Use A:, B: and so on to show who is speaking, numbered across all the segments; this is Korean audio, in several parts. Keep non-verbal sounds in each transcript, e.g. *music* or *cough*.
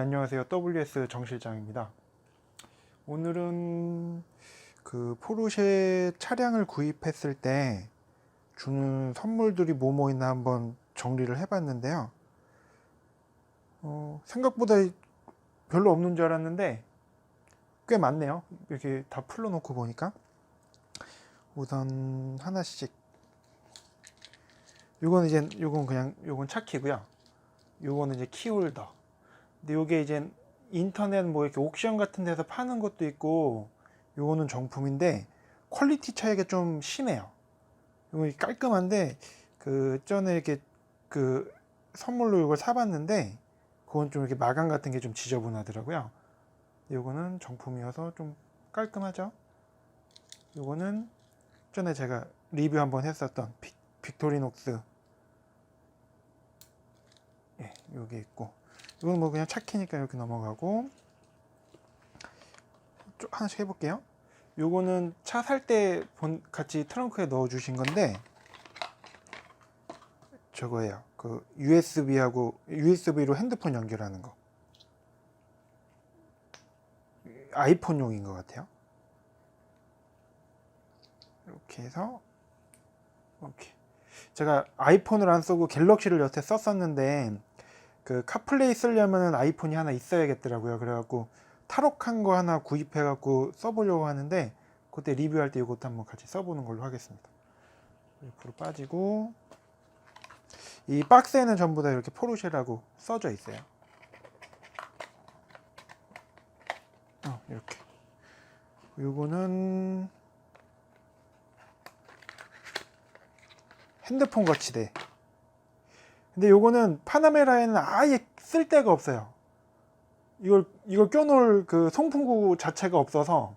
A: 안녕하세요. WS 정 실장입니다. 오늘은 그 포르쉐 차량을 구입했을 때 주는 선물들이 뭐뭐 있나 한번 정리를 해봤는데요. 어, 생각보다 별로 없는 줄 알았는데 꽤 많네요. 이렇게 다 풀러놓고 보니까 우선 하나씩. 요건 이제 요건 그냥 요건 차키고요. 요거는 이제 키홀더. 근데 요게 이제 인터넷 뭐 이렇게 옥션 같은 데서 파는 것도 있고 요거는 정품인데 퀄리티 차이가 좀 심해요. 요거 깔끔한데 그 전에 이렇게 그 선물로 이걸 사봤는데 그건 좀 이렇게 마감 같은 게 좀 지저분하더라고요. 요거는 정품이어서 좀 깔끔하죠. 요거는 전에 제가 리뷰 한번 했었던 빅, 빅토리녹스 예, 요게 있고 이건 뭐 그냥 차키니까 이렇게 넘어가고 좀 하나씩 해볼게요. 요거는 차 살 때 같이 트렁크에 넣어 주신 건데 저거예요. 그 USB하고 USB로 핸드폰 연결하는 거. 아이폰용인 것 같아요. 이렇게 해서 이렇게 제가 아이폰을 안 쓰고 갤럭시를 여태 썼었는데 그 카플레이 쓰려면은 아이폰이 하나 있어야겠더라고요. 그래갖고 탈옥한 거 하나 구입해갖고 써보려고 하는데 그때 리뷰할 때 이것도 한번 같이 써보는 걸로 하겠습니다. 옆으로 빠지고 이 박스에는 전부 다 이렇게 포르쉐라고 써져 있어요. 어, 이렇게. 요거는 핸드폰 거치대. 근데 요거는 파나메라에는 아예 쓸 데가 없어요. 이걸 이걸 껴놓을 그 송풍구 자체가 없어서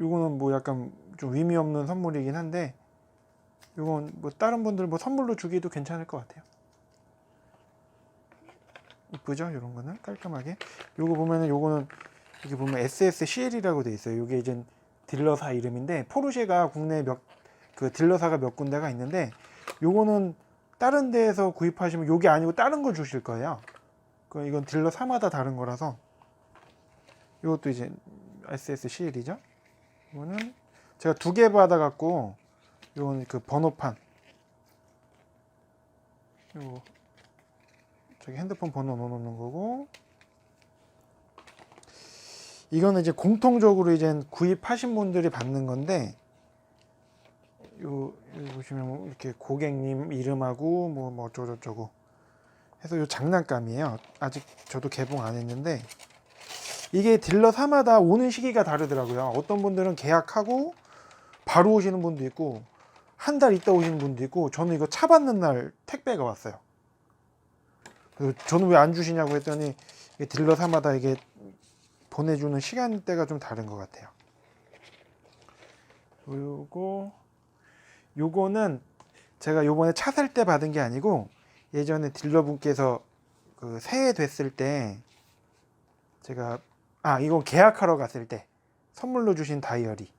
A: 요거는 뭐 약간 좀 의미 없는 선물이긴 한데 요건 뭐 다른 분들 뭐 선물로 주기도 괜찮을 것 같아요. 이쁘죠? 이런 거는 깔끔하게. 요거 보면은 요거는 여기 보면 SSCL이라고 돼 있어요. 요게 이제 딜러사 이름인데 포르쉐가 국내 몇 그 딜러사가 몇 군데가 있는데 요거는 다른 데에서 구입하시면 요게 아니고 다른 걸 주실 거예요. 그 이건 딜러 사마다 다른 거라서 이것도 이제 SSCL이죠. 이거는 제가 두 개 받아갖고 이건 그 번호판 요거 저기 핸드폰 번호 넣어놓는 거고 이거는 이제 공통적으로 이제 구입하신 분들이 받는 건데 요, 여기 보시면 뭐 이렇게 고객님 이름하고 뭐, 뭐 어쩌고저쩌고 해서 요 장난감이에요. 아직 저도 개봉 안 했는데 이게 딜러 사마다 오는 시기가 다르더라고요. 어떤 분들은 계약하고 바로 오시는 분도 있고 한 달 있다 오시는 분도 있고 저는 이거 차 받는 날 택배가 왔어요. 그래서 저는 왜 안 주시냐고 했더니 이게 딜러 사마다 이게 보내주는 시간대가 좀 다른 것 같아요. 그리고 요거는 제가 요번에 차 살 때 받은 게 아니고 예전에 딜러분께서 그 새해 됐을 때 제가 아 이건 계약하러 갔을 때 선물로 주신 다이어리.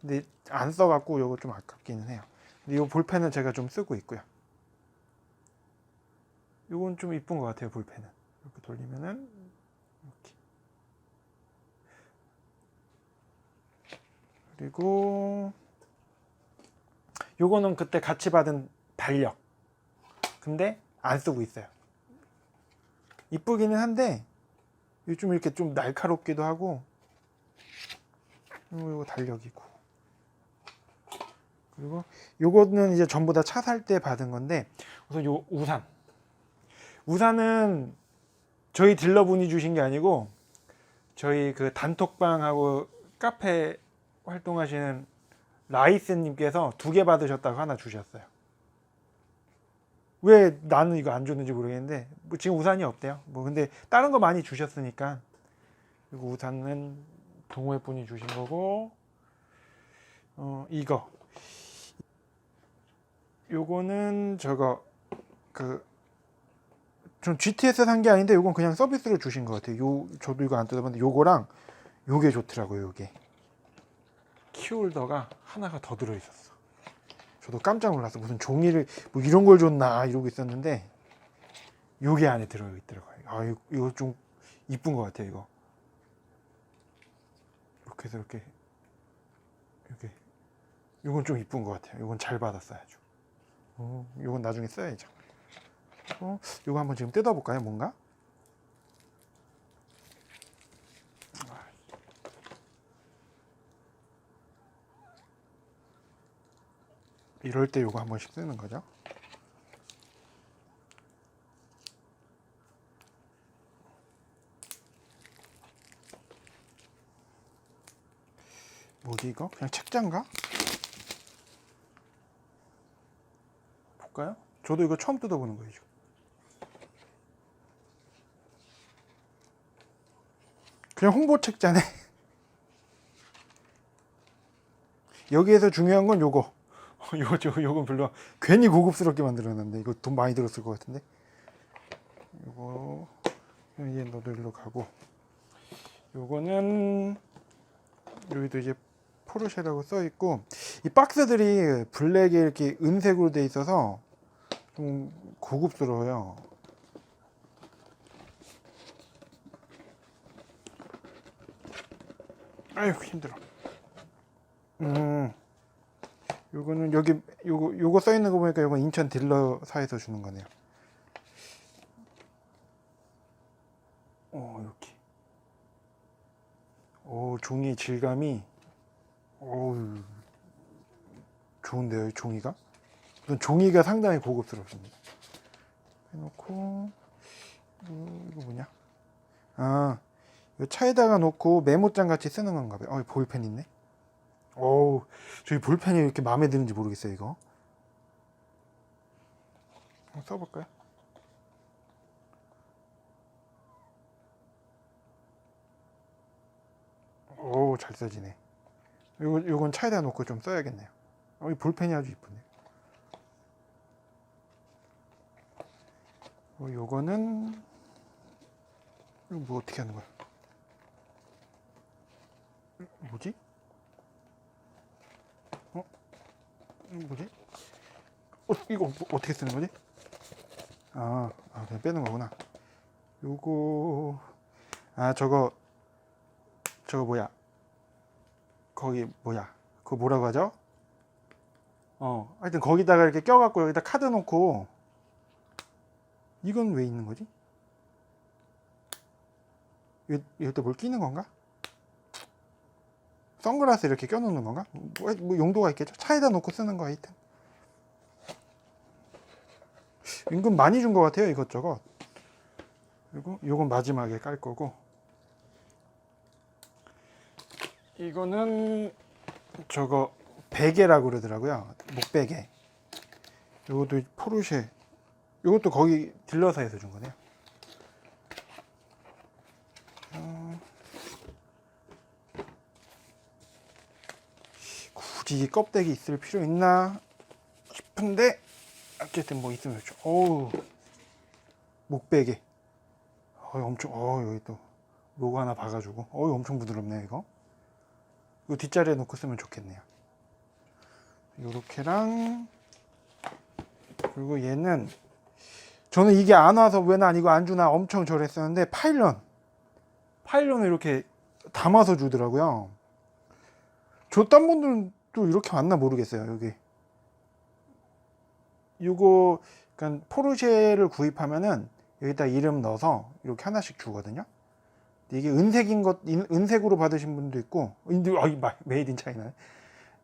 A: 근데 안 써갖고 요거 좀 아깝기는 해요. 근데 요 볼펜은 제가 좀 쓰고 있고요. 요건 좀 이쁜 것 같아요 볼펜은. 이렇게 돌리면은 이렇게. 그리고 요거는 그때 같이 받은 달력. 근데 안 쓰고 있어요. 이쁘기는 한데 요즘 이렇게 좀 날카롭기도 하고 요거 달력이고 그리고 요거는 이제 전부 다 차 살 때 받은 건데 우선 요 우산 우산은 저희 딜러분이 주신 게 아니고 저희 그 단톡방하고 카페 활동하시는 라이스님께서 두 개 받으셨다고 하나 주셨어요. 왜 나는 이거 안 줬는지 모르겠는데 뭐 지금 우산이 없대요. 뭐 근데 다른 거 많이 주셨으니까 그리고 우산은 동호회 분이 주신 거고 어 이거 요거는 저거 그좀 GTS 산 게 아닌데 요건 그냥 서비스로 주신 것 같아요. 요 저도 이거 안 뜯어봤는데 요거랑 요게 좋더라고요. 요게 키홀더가 하나가 더 들어 있었어. 저도 깜짝 놀랐어. 무슨 종이를 뭐 이런 걸 줬나 이러고 있었는데 요게 안에 들어 있더라고요. 아 이거, 좀 이쁜 것 같아요 이거. 이렇게 해서 이렇게 이렇게 이건 좀 이쁜 것 같아요. 이건 잘 받았어요 아주. 어, 이건 나중에 써야죠. 어, 이거 한번 지금 뜯어볼까요 뭔가? 이럴 때 요거 한 번씩 쓰는 거죠. 뭐지 이거? 그냥 책자인가? 볼까요? 저도 이거 처음 뜯어보는 거예요. 그냥 홍보 책자네. *laughs* 여기에서 중요한 건 요거. *laughs* 요거 저 요건 별로 괜히 고급스럽게 만들었는데 이거 돈 많이 들었을 것 같은데. 요거 얘 일로 가고. 요거는 여기도 이제 포르쉐라고 써 있고 이 박스들이 블랙에 이렇게 은색으로 돼 있어서 좀 고급스러워요. 아이고 힘들어. 음, 요거는 여기 요거 요거 써 있는 거 보니까 요거 인천 딜러사에서 주는 거네요. 어 이렇게. 오 종이 질감이 어우 좋은데요 이 종이가? 우선 종이가 상당히 고급스럽습니다. 해 놓고 어, 이거 뭐냐? 아 차에다가 놓고 메모장 같이 쓰는 건가 봐요. 어 볼펜 있네 어우 저희 볼펜이 이렇게 마음에 드는지 모르겠어요 이거. 한번 써볼까요? 오잘 써지네. 요거, 요건 차에다 놓고 좀 써야겠네요. 어, 이 볼펜이 아주 이쁘네 어, 요거는 이거 뭐 어떻게 하는 거야? 뭐지? 어? 이거 뭐지? 어, 이거 뭐, 어떻게 쓰는 거지? 아, 아 그냥 빼는 거구나 요거 아 저거 저거 뭐야? 거기 뭐야? 그거 뭐라고 하죠? 어, 하여튼 거기다가 이렇게 껴갖고 여기다 카드 놓고 이건 왜 있는 거지? 이- 이것도 뭘 끼는 건가? 선글라스 이렇게 껴놓는 건가? 뭐, 뭐 용도가 있겠죠? 차에다 놓고 쓰는 거 하여튼 은근 많이 준 것 같아요 이것저것 그리고 요건 마지막에 깔 거고 이거는 저거 베개라고 그러더라고요. 목베개. 요것도 포르쉐. 요것도 거기 딜러사에서 준 거네요. 굳이 이 껍데기 있을 필요 있나 싶은데 어쨌든 뭐 있으면 좋죠. 어우 목베개. 어 엄청 어 여기 또 로고 하나 봐가지고 어 엄청 부드럽네요 이거. 이 뒷자리에 놓고 쓰면 좋겠네요. 요렇게랑 그리고 얘는 저는 이게 안 와서 왜 난 이거 안 주나 엄청 저랬었는데 파일런 파일런을 이렇게 담아서 주더라고요. 줬던 분들은 또 이렇게 왔나 모르겠어요. 여기 요거 그러니까 포르쉐를 구입하면은 여기다 이름 넣어서 이렇게 하나씩 주거든요. 이게 은색인 것 인- 은색으로 받으신 분도 있고 마- 메이드 인 차이나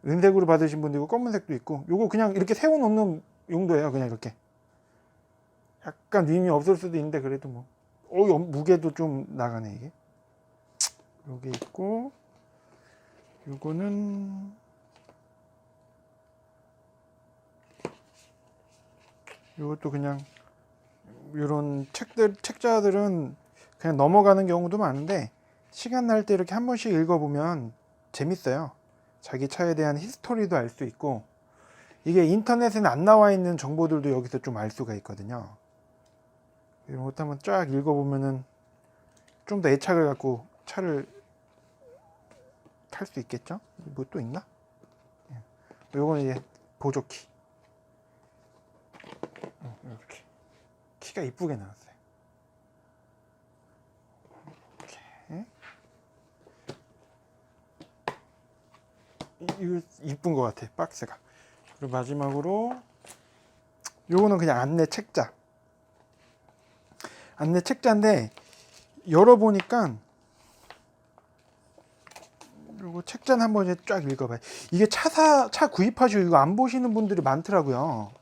A: 은색으로 받으신 분도 있고 검은색도 있고 요거 그냥 이렇게 세워 놓는 용도예요 그냥 이렇게 약간 의미 없을 수도 있는데 그래도 뭐 어, 이 무게도 좀 나가네 이게 요게 있고 요거는 요것도 그냥 요런 책들 책자들은 그냥 넘어가는 경우도 많은데 시간 날 때 이렇게 한 번씩 읽어보면 재밌어요. 자기 차에 대한 히스토리도 알 수 있고 이게 인터넷에는 안 나와 있는 정보들도 여기서 좀 알 수가 있거든요. 이런 것도 한번 쫙 읽어보면은 좀 더 애착을 갖고 차를 탈 수 있겠죠? 뭐 또 있나? 예. 요거는 이제 보조키. 어, 이렇게. 키가 이쁘게 나왔어요. 이렇게. 이쁜 것 같아 박스가. 그리고 마지막으로 요거는 그냥 안내 책자. 안내 책자인데 열어보니까 요거 책자는 한번 쫙 읽어봐요. 이게 차사 차 구입하시고 이거 안 보시는 분들이 많더라고요.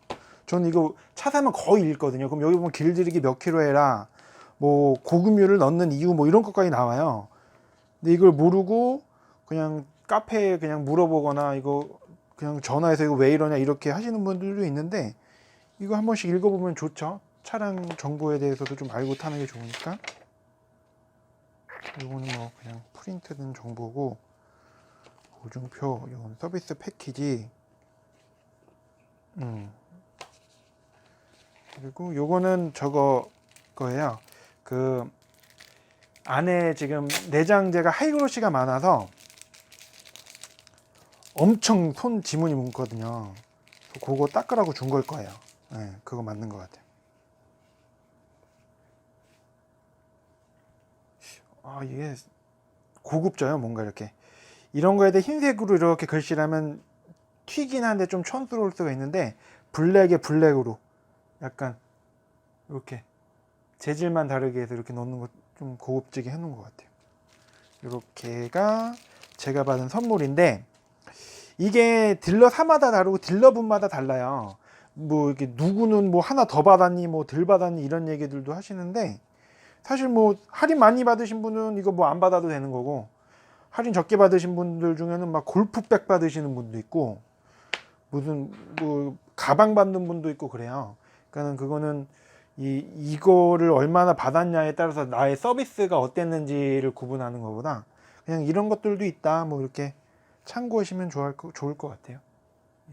A: 저는 이거 차 사면 거의 읽거든요. 그럼 여기 보면 길들이기 몇 킬로 해라, 뭐 고급유를 넣는 이유 뭐 이런 것까지 나와요. 근데 이걸 모르고 그냥 카페에 그냥 물어보거나 이거 그냥 전화해서 이거 왜 이러냐 이렇게 하시는 분들도 있는데 이거 한 번씩 읽어보면 좋죠. 차량 정보에 대해서도 좀 알고 타는 게 좋으니까. 이거는 뭐 그냥 프린트된 정보고 보증표, 이건 서비스 패키지. 음. 그리고 요거는 저거 거예요. 그 안에 지금 내장재가 하이그로시가 많아서 엄청 손 지문이 뭉거든요. 그거 닦으라고 준 걸 거예요. 네, 그거 맞는 것 같아요. 아 이게 고급져요, 뭔가 이렇게 이런 거에 대해 흰색으로 이렇게 글씨라면 튀긴 한데 좀 촌스러울 수가 있는데 블랙에 블랙으로 약간 이렇게 재질만 다르게 해서 이렇게 넣는 거좀 고급지게 해놓은 것 같아요. 이렇게가 제가 받은 선물인데 이게 딜러 사마다 다르고 딜러분마다 달라요. 뭐 이렇게 누구는 뭐 하나 더 받았니 뭐 덜 받았니 이런 얘기들도 하시는데 사실 뭐 할인 많이 받으신 분은 이거 뭐 안 받아도 되는 거고 할인 적게 받으신 분들 중에는 막 골프백 받으시는 분도 있고 무슨 뭐 가방 받는 분도 있고 그래요. 그러니까는 그거는 이 이거를 얼마나 받았냐에 따라서 나의 서비스가 어땠는지를 구분하는 것보다 그냥 이런 것들도 있다 뭐 이렇게 참고하시면 좋을 거, 좋을 것 같아요.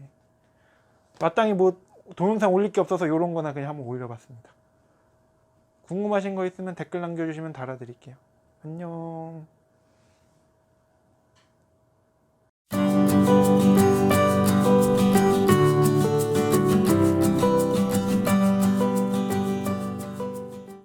A: 예. 마땅히 뭐 동영상 올릴 게 없어서 이런 거나 그냥 한번 올려봤습니다. 궁금하신 거 있으면 댓글 남겨주시면 달아드릴게요. 안녕.